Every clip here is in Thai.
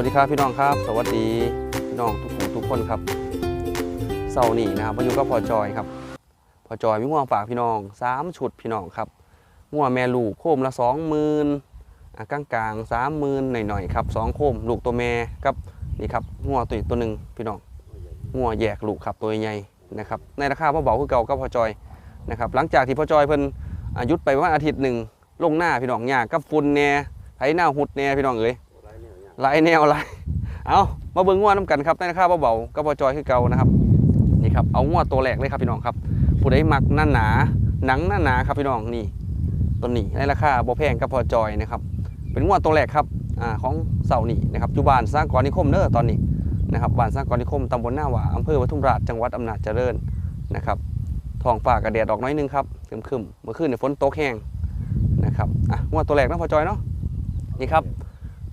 วัสดีครับพี่น้องครับ สวัสดีพี่น้องทุกผู้ทุกคนครับเสาร์นี้นะครับมาอยู่กับพอจอยครับพอจอยมีง่วงฝากพี่น้องสามชุดพี่น้องครับง่วงแม่ลูกโคมละสองหมื่นกลางกลางสามหมื่นหน่อยๆครับสองโคมลูกตัวแม่ครับนี่ครับง่วงตัวอีกตัวหนึ่งพี่น้องง่วงแยกลูกครับตัวใหญ่นะครับในราคาเบาๆคือเก่ากับพอจอยนะครับหลังจากที่พอจอยเพิ่นอายุดไปประมาณอาทิตย์หนึ่งลงหน้าพี่น้องหยากับฝุ่นแน่ไถหน้าหุดแน่พี่น้องเอ้ย หลายแนวหลายเอามาเบิ่งงวดน้ำกันครับในราคาเบาๆก็พอจอยคือเก่านะครับนี่ครับเอางวดตัวแรกเลยครับพี่น้องครับ ผู้ใดมักหน้าหนาหนังหน้าหนาครับพี่น้องนี่ตัวนี้ในราคาบ่แพงก็พอจอยนะครับ เป็นงวดตัวแรกครับอ่าของเสานี่นะครับจุบานสร้างกรนิคมเด้อตอนนี้นะครับบ้านสร้างกรนิคมตำบลหน้าหว่าอำเภอปทุมราชจังหวัดอำนาจเจริญนะครับท้องฟ้ากระแดดออกน้อยนึงครับครึมเมื่อคืนเนี่ยฝนตกแห้งนะครับอะงวดตัวแรกนะพอจอยเนาะนี่ครับ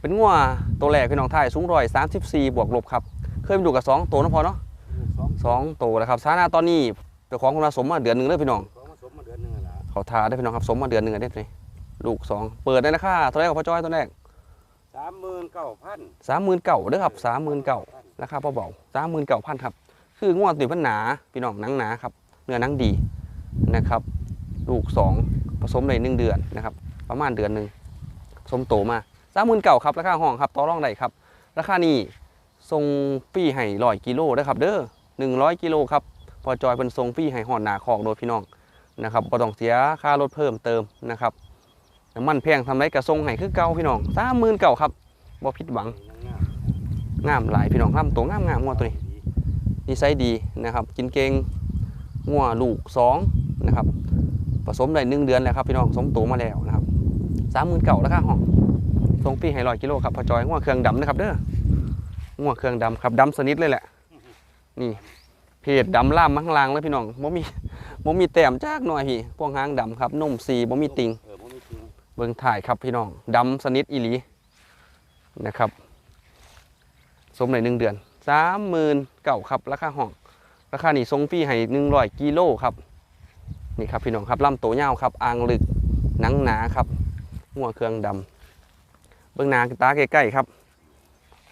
เป็นงัวตัวแรกพี่น้องไทยสูงร้อยสามสิบสี่บวกลบครับ เคยไปดูกับสองตัวนะพอเนาะสองสองตัวแล้วครับสถานะตอนนี้เจ้าของคนผสมมาเดือนหนึ่งเลยพี่น้องสองผสมมาเดือนหนึงแล้วล่ะเขาทาได้พี่น้องครับสมมาเดือนหนึ่งอะเด็ดเลยลูกสองเปิดได้ราคาตัวแรกกับพ่อจ้อยตัวแรกสามหมื่นเก้าพันสามหมื่นเก่าเด้อครับสามหมื่นเก่าราคาเบาๆสามหมื่นเก่าพันครับ คืองัวตัวมันหนาพี่น้องหนังหนาครับเนื้อหนังดีนะครับ ลูกสองผสมในหนึ่งเดือนนะครับ ประมาณเดือนหนึ่งผสมโตมา สามหมื่นเก่าครับ ราคาห้องครับต่อรองได้ครับ ราคานี้ทรงฟรีให้ร้อยกิโลนะครับ เด้อหนึ่งร้อยกิโลครับ พอจอยเป็นทรงฟรีให้หอนหนาคอกโดยพี่น้องนะครับบ่ต้องเสียค่ารถเพิ่มเติมนะครับน้ำมันแพงทำไรกระทรงให้คือเก่าพี่น้องสามหมื่นเก่าครับบ่ผิดหวังงามหลายพี่น้องลำตัวงามงามงัวตัวนี้นิสัยดีนะครับ กินเก่งงัวลูกสองนะครับผสมได้หนึ่งเดือนแล้วครับพี่น้องสมโตมาแล้วนะครับสามหมื่นเก่าราคาห้อง ทรงฟรีให้ร้อยกิโลครับพอจอยงัวเครื่องดำนะครับเด้องัวเครื่องดำครับดำสนิทเลยแหละ นี่เพจดำล่ามมาข้างล่างเลยพี่น้องบ่มีบ่มีแต้มจากหน่อยพี่พวกหางดำครับนมสีบ่มีติงเออมันมีจริงเบิ่งถ่ายครับพี่น้องดำสนิทอีหลีนะครับสมในหนึ่งเดือนสามหมื่นเก่าครับราคาห้องราคานี่ทรงฟรีให้หนึ่งร้อยกิโลครับนี่ครับพี่น้องครับลำโตวยาวครับอ่างลึกหนังหนาครับหัวเครื่องดำ เบื้องหน้าตาใกล้ๆครับ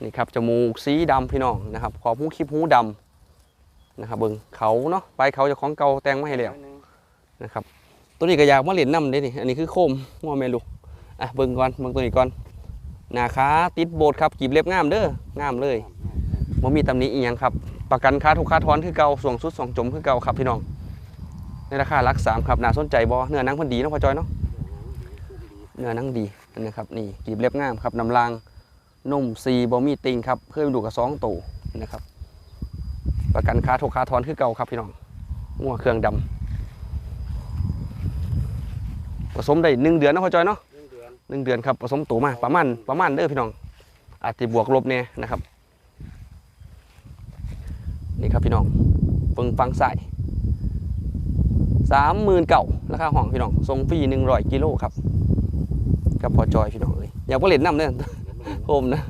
นี่ครับจมูกสีดำพี่น้องนะครับขอบหูคลิปหูดำนะครับเบิ้งเขาเนาะไปเขาจะของเก่าแต่งมาให้แล้วนะครับตัวนี้ก็อยากมาเหรียญน้ำเด้นี่อันนี้คือโคมงัวแมลูกอะเบิ่งก่อนเบิ่งตัวนี้ก่อนหนาขาติดโบดครับกีบเล็บงามเด้องามเลยบ่มีตำหนิอีหยังครับประกันค่าทุกค่าทอนคือเก่าส่วงสุดสองจมคือเก่าครับพี่น้องในราคาลักสามครับน่าสนใจบ่เนื้อนังพิ่นดีเนาะพ่อจอยเนาะเนื้อนังดี นนี้ครับนี่กีบเล็บงามครับน้ำลางนุ่มซีบ่มีติงครับเพื่อไปดูกับสองตัวนะครับ ประกันค่าทุกค่าทอนคือเก่าครับพี่น้องงัวเครื่องดำผสมได้หนึ่งเดือนนะพ่อจอยเนาะหนึ่งเดือนหนึ่งเดือนครับผสมตัวมาประมาณประมาณเด้อพี่น้อง อาจจะบวกลบเนี่ยนะครับ นี่ครับพี่น้องเบิ่งฟังใส่สามหมื่นเก่าราคาห้องพี่น้องทรงฟรีหนึ่งร้อยกิโลครับ กับพอจอยพี่น้องเลยอยากว่าเล่นน้ำเนี่ยเดี๋ยวมันโฮมนะ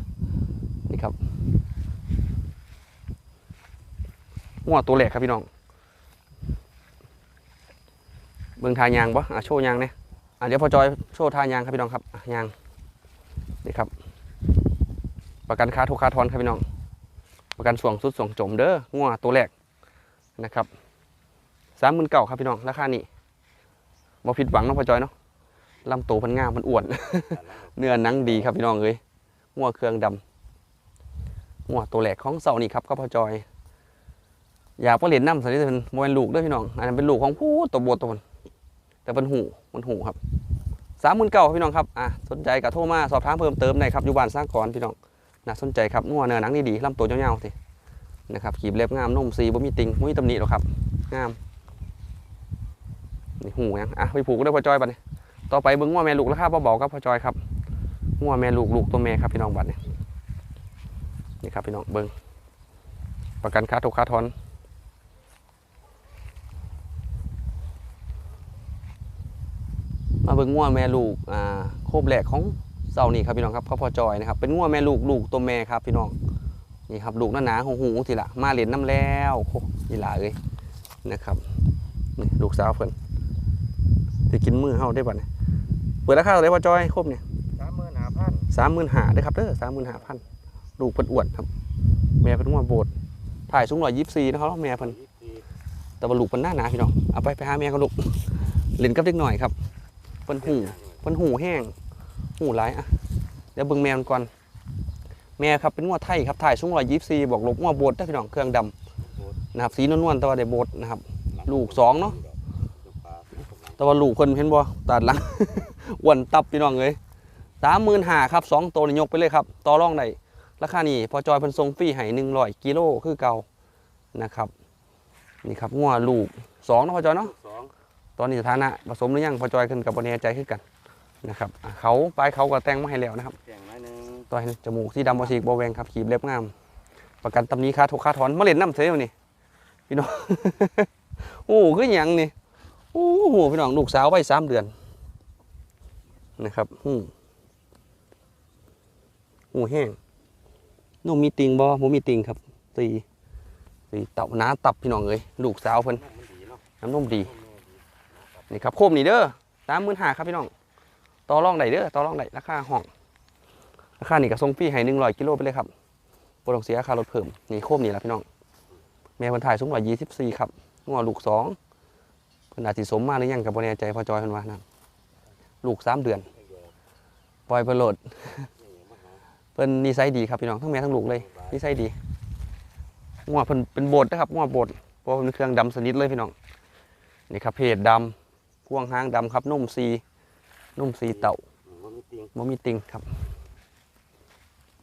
นี่ครับหัวตัวแหลกครับพี่น้องเบิ่งทายางปะอะโชว์ยางเนี่ยอะเดี๋ยวพอจอยโชว์ทายางครับพี่น้องครับอะยางนี่ครับ ประกันค่าทุกค่าทอนครับพี่น้อง ประกันส่วงสุดส่วงจมเด้องัวตัวแรกนะครับสามหมื่นเก่าครับพี่น้องราคานี้บ่ผิดหวังเนาะพอจอยเนาะ ลำตัวมันงามมันอ้วน เนื้อหนังดีครับพี่น้องเอ้ยงัวเครื่องดำงัวตัวแหลกของเสานี่ครับก็พอจอย อยากเหรียญน้ำสันนิษฐานโมเป็นลูกด้วยพี่น้อง อันนั้นเป็นลูกของผู้ตัวโบดตัวมันแต่เป็นหูมันหูครับสามหมื่นเก้าพี่น้องครับอะสนใจกับโทรมาสอบถามเพิ่มเติมได้ครับอยู่บ้านสร้างกรพี่น้องน่าสนใจครับงัวเนื้อหนังดีๆลำตัวยาวๆสินะครับขีบเล็บงามนุ่มซีบ่มีติงบ่มีตำหนิหรอกครับ งามนี่หูยังอะไปผูกด้วยพอจอยบัดนี้ ต่อไปเบิ้งว่าแม่ลูกราคาเบาๆครับพ่อจอยครับงัวแม่ลูกลูกตัวแม่ครับพี่น้องบัดเนี้นี่ครับพี่น้องเบิ้งประกันค่าทุกค่าทอนมาเบิ้งงัวแม่ลูกอ่าโคบแหลกของเสานี่ครับพี่น้องครับพ่อพ่อจอยนะครับเป็นงัวแม่ลูกลูกตัวแม่ครับพี่น้องนี่ครับลูกหนาๆหูหูทีละมาเหรียญน้ำแล้วโอ้ยีหลาเลยนะครับนี่ลูกสาวเพิ่นที่กินมือเฮาได้บ่เนี่ย เปิดราคาเท่าไหร่พ่อจอยครบเนี่ยสามหมื่นห้าพันสามหมื่นหาได้อครับเด้อสามหมื่นหาพันลูกเพิ่นอ้วนครับ แม่เพิ่นงัวโบดถ่ายสูงร้อยยี่สิบสี่นะครับแม่เพิ่นยี่สิบสี่แต่ว่าลูกเพิ่นหน้าหนาพี่น้องเอาไปไปหาแม่ก็ลูกเล่นกับเด็กหน่อยครับเพิ่นหูเพิ่นหูแห้งหูหลายอะเดี๋ยวเบิ่งแม่มันก่อน แม่ครับเป็นงัวไทยครับถ่ายสูงร้อยยี่สิบสี่บอกลูกงัวโบดได้อพี่น้องเครื่องดำนะครับสีนวลๆแต่ว่าได้โบดนะครับ ลูกสองเนาะ แต่ว่าลูกคนเห็นบ่ตัดหลัง อ้วนตับพี่น้องเลยสามหมื่นห้าครับสองตัวนี่ยกไปเลยครับ ต่อรองได้ราคานี้พอจอยเพิ่นส่งฟรีให้หนึ่งร้อยกิโลคือเก่านะครับ นี่ครับงัวลูกสองเนาะพอจอยเนาะสองตอนนี้สถานะผสมหรือยังพอจอยขึ้นกับบนแน่ใจขึ้นกันนะครับอะเขาปลายเขาก็แต่งมาให้แล้วนะครับแข่งน้อยหนึงต่อยจมูกสีดำบอสีกบอแวงครับขีบเล็บงาม ประกันตำหนี้ค่าทุกค่าถอนมาเล่นน้ำเสียนี่พี่น้องโอ้คือหยังนี่โอ้โหพี่น้องลูกสาวไว้สามเดือน นะครับหูหูแห้งนมมีติงบอผมมีติงครับตีตีเต่าน้าตับพี่น้องเลยลูกสาวเพิ่นน้ำนดีเนาะน้ำนมดีนี่ครับโคมนี่เด้อสามหมื่นห้าครับพี่น้องต่อรองได้เด้อต่อรองได้ราคาห้องราคานี่ก็ส่งฟรีให้หนึ่งร้อยกิโลไปเลยครับบ่ต้องเสียค่ารถเพิ่มนี่โคมนี่แหละพี่น้องแม่คนถ่ายสูงร้อยยี่สิบสี่ครับงัวลูกสองเพิ่นอาจสิสมมาหรือยังกับบแน่ใจพอจอยเพิ่นว่านะลูกสามเดือน ล่อยไปโหลด เพิ่นนิสัยดีครับพี่น้องทั้งแม่ทั้งลูกเลยนิสัยดีงัวเพิ่นเป็นโบดนะครับงัวโบดเพราะว่าเป็นเครื่องดำสนิทเลยพี่น้องนี่ครับเพจดำพ่วงหางดำครับนุ่มซีนุ่มซีเต่าอืมมันมีติงบ่มีติงครับ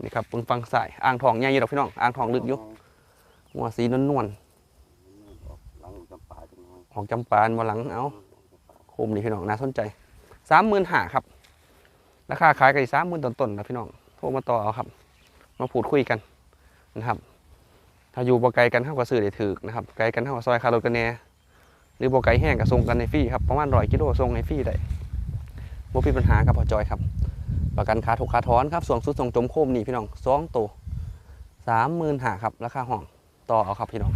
นี่ครับเบิ่งฟังสายอ่างทองใหญ่อยู่ดอกพี่น้องอ่างทองลึกอยู่หัวสีนวลออกหลังจำปาจังน้อยๆออกจำปานบ่หลังเอาโคมนี่พี่น้องน่าสนใจสามหมื่นห้าครับ ราคาขายกันสามหมื่นต้นๆนะพี่น้องโทรมาต่อเอาครับ มาพูดคุยกันนะครับ ถ้าอยู่บ่ไกลกันเท่ากับซื้อได้ถือนะครับ ไกลกันเท่ากับซอยคารถกันแน่หรือบ่ไกลแห้งกับส่งกันในฟรีครับประมาณร้อยกิโลส่งในฟรีได้บ่มีปัญหาครับพอจอยครับ ประกันค่าถูกค่าถอนครับส่วนสุดส่งจมโคมนี่พี่น้องสองตัวสามหมื่นหาครับราคาห้องต่อเอาครับพี่น้อง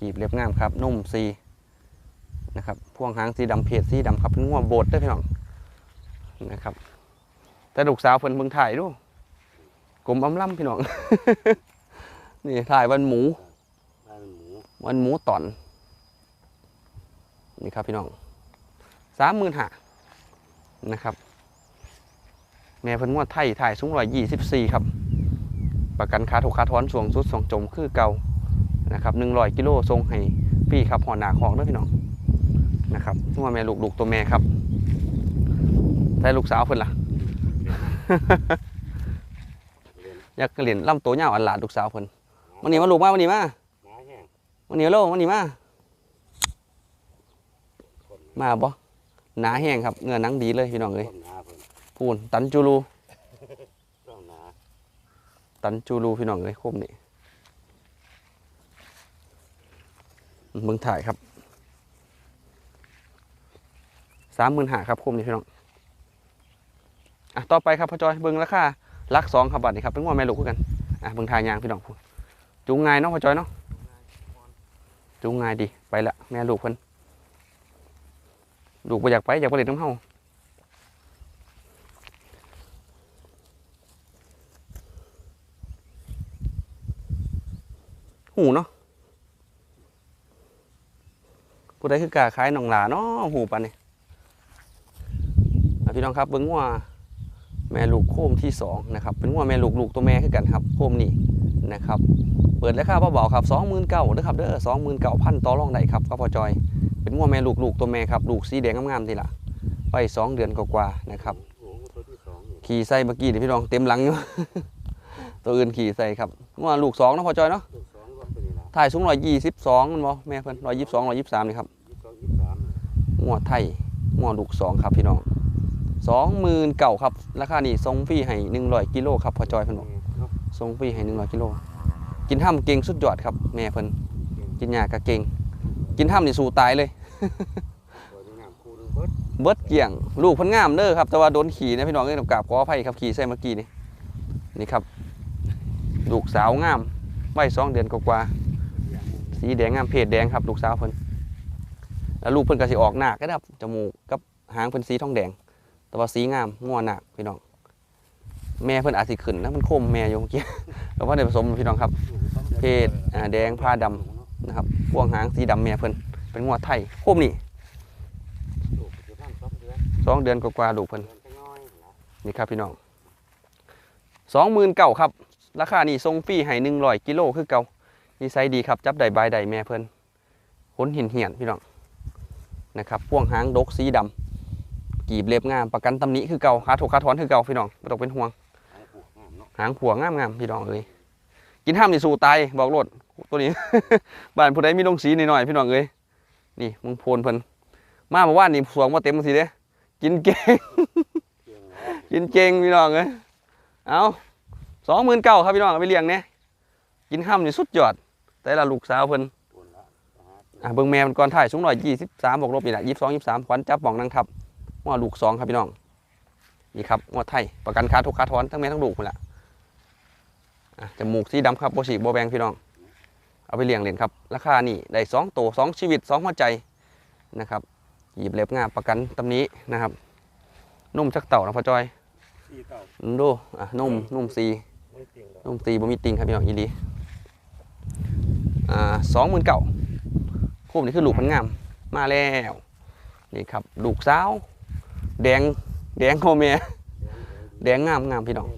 กีบเรียบงามครับนุ่มซีนะครับพ่วงหางสีดำเพจสีดำครับง่วโบดเด้วยพี่น้อง นะครับ แต่ลูกสาวเพิ่นเบิ่งถ่ายดูกลมอำล่ำพี่น้อง นี่ถ่ายวันหมูได้เป็นหมู วันหมูตอน นี่ครับพี่น้องสามหมื่นหานะครับ แม่เพิ่นงวดไทยถ่ายสูงร้อยยี่สิบสี่ครับ ประกันค่าถูกค่าถอนส่วงสุดส่งจมคือเก่านะครับหนึ่งร้อยกิโลทรงให้พี่ครับหอหนาของด้วยพี่น้องนะครับงวดแม่ลูกลูกตัวแม่ครับ แต่ลูกสาวเพิ่นล่ะเรียนอยากเรียนล่ำตัวยาวอันหลาดลูกสาวเพิ่นวันนี้มาลูกมาวันนี้มาหนาแห้งวันนี้โลวันนี้มาคนมาบ่หนาแห้งครับเนื้อหนังดีเลยพี่น้องเอ้ยคนหนาเพิ่นพูนตันจูรูต้องหนาตันจูรูพี่น้องเอ้ยคมนี่เมืองถ่ายครับสามหมื่นหาครับคมนี่พี่น้อง อะต่อไปครับพ่อจอยเบิ้งราคาลักสองครับบัตรนี่ครับเป็นว่าแม่ลูกกันอะเบิ้งทายยางพี่น้องพูนจูงง่ายเนาะพ่อจอยเนาะจูงง่ายดีไปละแม่ลูกเพิ่นลูกไปอยากไปอยากไปเล่นน้ำเฮาหูเนาะผู้ใดคือกาขายหนองหลาเนาะหูปานนี่พี่น้องครับเบิ้งว่า แม่ลูกโคมที่สองนะครับเป็นว่าแม่ลูกลูกตัวแม่คือกันครับโคมนี่นะครับ เปิดราคาเบาๆครับสองหมื่นเก้าเด้อครับเด้อสองหมื่นเก้าพันต่อรองได้ครับก็พอจอย เป็นว่าแม่ลูกลูกตัวแม่ครับลูกสีแดงงามๆทีละไปสองเดือนกว่าๆนะครับโอ้โหตัวที่สองนี่ขี่ใส่เมื่อกี้นี่พี่น้องเต็มหลังอยู่ตัวอื่นขี่ใส่ครับว่าลูกสองเนาะพอจอยเนาะตัวสองก็เป็นนี่ละถ่ายสูงร้อยยี่สิบสองมันบ่แม่เพิ่นร้อยยี่สิบสองร้อยยี่สิบสามนี่ครับยี่สิบสองยี่สิบสามงัวไทยงัวลูกสองครับพี่น้อง สองหมื่นเก่าครับ ราคานี่ทรงฟรีให้หนึ่งร้อยกิโลครับพอจอยเพิ่นบอกเนาะทรงฟรีให้หนึ่งร้อยกิโล กินห้ำเก่งสุดยอดครับ แม่เพิ่นกินยากะเก่ง กินห้ำนี่สู้ตายเลยตัวนี้น้ำคูหนึงเบิดเบิดเกี่ยง ลูกเพิ่นงามเด้อครับ แต่ว่าโดนขี่นะพี่น้องเอ้ยกราบขออภัยครับขี่ใส่เมื่อกี้นี่นี่ครับ ลูกสาวงามไว้สองเดือนกว่าๆสีแดงงามเพศแดงครับ ลูกสาวเพิ่นแล้วลูกเพิ่นก็สิออกหน้าก็ได้ครับจมูกกับหางเพิ่นสีทองแดง แต่ว่าสีงามงัวหนักพี่น้อง แม่เพิ่นอาจสิขึ้นนะมันโคมแม่อยู่เมื่อกี้แต่ว่าได้ผสมพี่น้องครับ เพศแดงผ้าดำนะครับพวงหางสีดำแม่เพิ่นเป็นงวดไทยโคมนี่สองเดือนกว่าๆลูกเพิ่นเดือนนี่ครับพี่น้องสองหมื่นเก่าครับ ราคานี่ทรงฟรีให้หนึ่งร้อยกิโลคือเก่านิสัยดีครับ จับได้บายได้แม่เพิ่นขนหินเหียนพี่น้องนะครับพ่วงหางดกสีดำ กีบเล็บงามประกันตำหนิคือเก่าขาถูกขาถอนคือเก่าพี่น้องไม่ต้องเป็นห่วงหางผัวงามงามๆพี่น้องเอ้ยกินห้ามนี่สู่ตายบอกโลดตัวนี้ บ้านผู้ใดมีลงสีหน่อยๆพี่น้องเอ้ยนี่มึงโพนเพิ่นมาเมื่อวานนี่สวงมาเต็มสิเด้กินเก่งกินเก่งพี่น้องเอ้ยเอาสองหมื่นเก้าครับพี่น้องไปเลี้ยงเนี่ยกินห้ำนี่สุดยอด แต่ละลูกสาวเพิ่นอะเบิ่งแม่มันก่อนถ่ายสูงหน่อยยี่สิบสามบวกลบนี่แหละยี่สิบสองยี่สิบสามขวัญจับหมองนางทับ ว่าลูกสองครับพี่น้องนี่ครับงวดไทยประกันคาทุกคาทอนทั้งแม่ทั้งลูกคนละอะจมูกสีดำครับโบสีโบแบงพี่น้อง เอาไปเลี้ยงเล่นครับ ราคานี่ได้สองตัวสองชีวิตสองหัวใจนะครับ หยิบเล็บงามประกันตำหนี้นะครับ นุ่มชักเต่านะพ่อจอยสี่เก้าดูอะนุ่มนุ่มซีไม่เกียงแล้วนุ่มตีบ่มีติงครับพี่น้องอีหลีอ่าสองหมื่นเก่าคู่นี้คือลูกพันงามมาแล้วนี่ครับลูกสาว แดงแดงโคเมียแดงงามงามพี่น้อง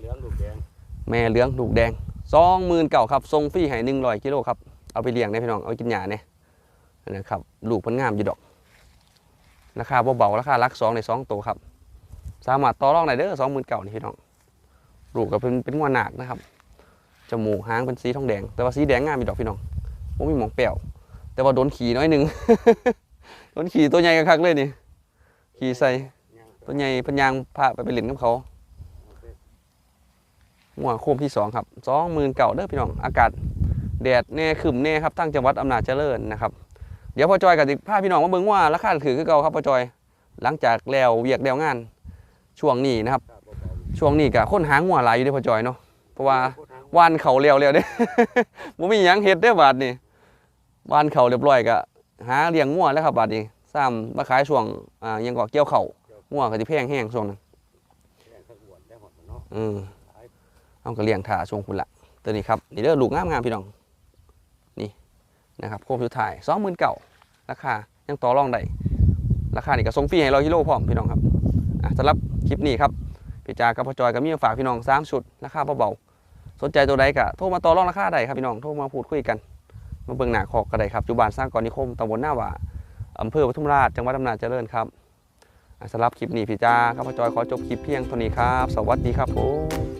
แม่เหลืองลูกแดงสองหมื่นเก่าครับทรงฟรีให้หนึ่งร้อยกิโลครับเอาไปเลี้ยงได้พี่น้องเอาไปกินหญ้าเนี่ยนะครับลูกพันงามอยู่ดอกราคาเบาๆราคารักสองในสองตัวครับ สามารถต่อรองได้เด้อสองหมื่นเก่านี่พี่น้องลูกก็เป็นเป็นงวหนักนะครับจมูกหางเป็นสีทองแดง แต่ว่าสีแดงงามมีดอกพี่น้องผมมีหมองเปรี้ยวแต่ว่าโดนขี่น้อยหนึ่งโดนขี่ตัวใหญ่กันคักเลยนี่ขี่ใส่ ตัวใหญ่พันยางพาไปไปเล่นกับเขาหัวโคมที่สองครับสองหมื่นเก่าเด้อพี่น้องอากาศแดดแน่ขึ้นแน่ครับทั้งจังหวัดอำนาจเจริญนะครับเดี๋ยวพ่อจอยกับพาพี่น้องมาเบิ่งว่าราคาถือคือเก่าครับพ่อจอย หลังจากแล้วเวียกแล้วงาน ช่วงนี้นะครับ ช่วงนี้กับค้นหางหัวลายอยู่เด้พ่อจอยเนาะเพราะว่าวานเขาเรียวเรียวเด้บ่มีหยังเฮ็ดเด้บาดนี่วานเขาเรียบร้อยก็หาเลี้ยงงัวแล้วครับบาดนี้ซ้ำมาขายช่วงอ่ายังก็เกี่ยวเข่า วงัวก็สิแพงแห้งช่วงนั้นแดงทั้งอ้วนได้หมดเนาะอืมเอาก็เลี้ยงถ่าช่วงพุ่นละตัวนี้ครับนี่เด้อลูกงามๆพี่น้องนี่นะครับโคมสุดท้าย29,000ราคายังต่อรองได้ราคานี่ก็ส่งฟรีให้100กิโลพร้อมพี่น้องครับอะสำหรับคลิปนี้ครับพี่จากับพ่อจอยก็มีมาฝากพี่น้องสามชุดราคาเบาๆสนใจตัวใดก็โทรมาต่อรองราคาได้ครับพี่น้องโทรมาพูดคุยกันมาเบิ่งหน้าคอกก็ได้ครับจุบานสร้างกรนิคมตำบลหน้าหว่าอำเภอปทุมราชจังหวัดอำนาจเจริญครับอะ สำหรับคลิปนี้พี่จ้าครับพ่อจอยขอจบคลิปเพียงเท่านี้ครับ สวัสดีครับผม